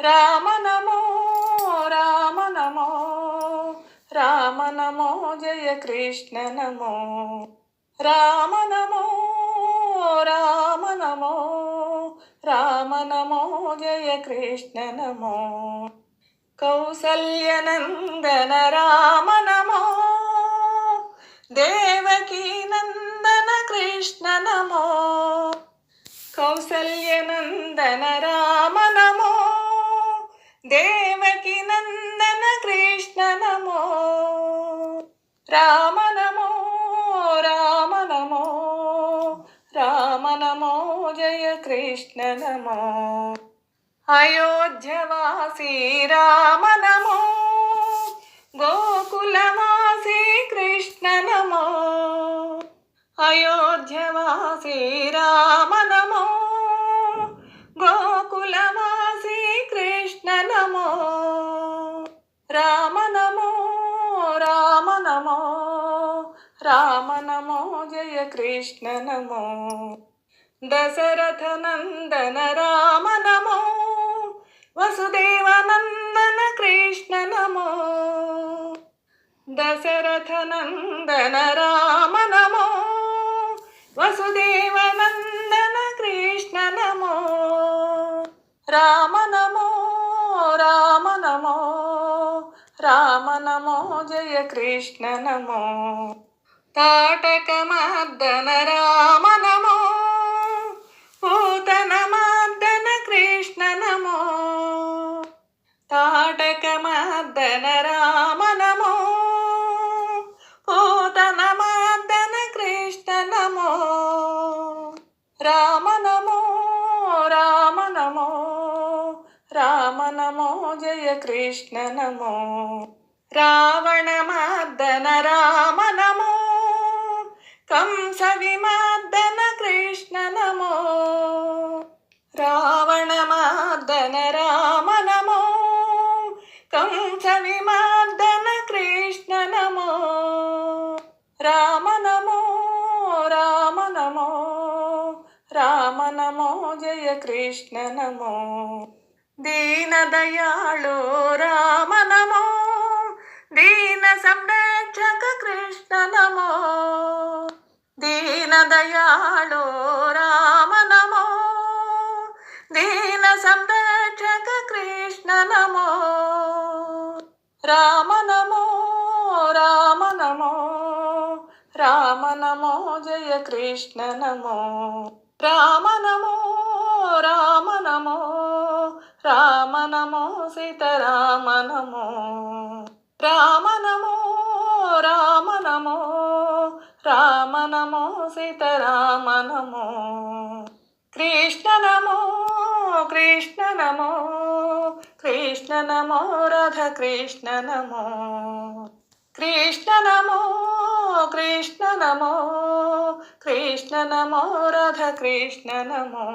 రామ నమో రామ నమో రామ నమో జయ కృష్ణ నమో. రామ నమో రామ నమో రామ నమో జయ కృష్ణ నమో. కౌసల్యనందన రామ నమో దేవకీ నందన కృష్ణ నమో. కౌసల్యనందన రామ రామ నమో రామ నమో రామ నమో జయ కృష్ణ నమో. అయోధ్యవాసి రామ నమో గోకులవాసి కృష్ణ నమో. అయో రామ నమో జయ కృష్ణ నమో. దశరథ నందన రామ నమో. వసుదేవ నందన కృష్ణ నమో. దశరథ నందన రామ నమో. వసుదేవ నందన కృష్ణ నమో. రామ నమో రామ నమో. రామ నమో జయ కృష్ణ నమో. తాటక మర్దన రామ నమో పూతన మర్దన కృష్ణ నమో తాటక మర్దన రామ నమో పూతన మర్దన కృష్ణ నమో రామ నమో రామ నమో రామ నమో జయ కృష్ణ నమో రావణ మర్దన రామ కంస విమర్దన కృష్ణ నమో రావణ మర్దన రామ నమో కంస విమర్దన కృష్ణ నమో రామ నమో రామ నమో రామ నమో జయ కృష్ణ నమో దీన దయాళు రామ నమో దీన సంరక్షక కృష్ణ నమో దయాళో రామ నమో దీన సంరక్షక కృష్ణ నమో రామ నమో రామ నమో రామ నమో జయ కృష్ణ నమో రామ నమో రామ నమో రామ నమో సీతారామ నమో సీతారామ నమో. కృష్ణ నమో కృష్ణ నమో. కృష్ణ నమో రాధ కృష్ణ నమో. కృష్ణ నమో కృష్ణ నమో. కృష్ణ నమో రాధ కృష్ణ నమో.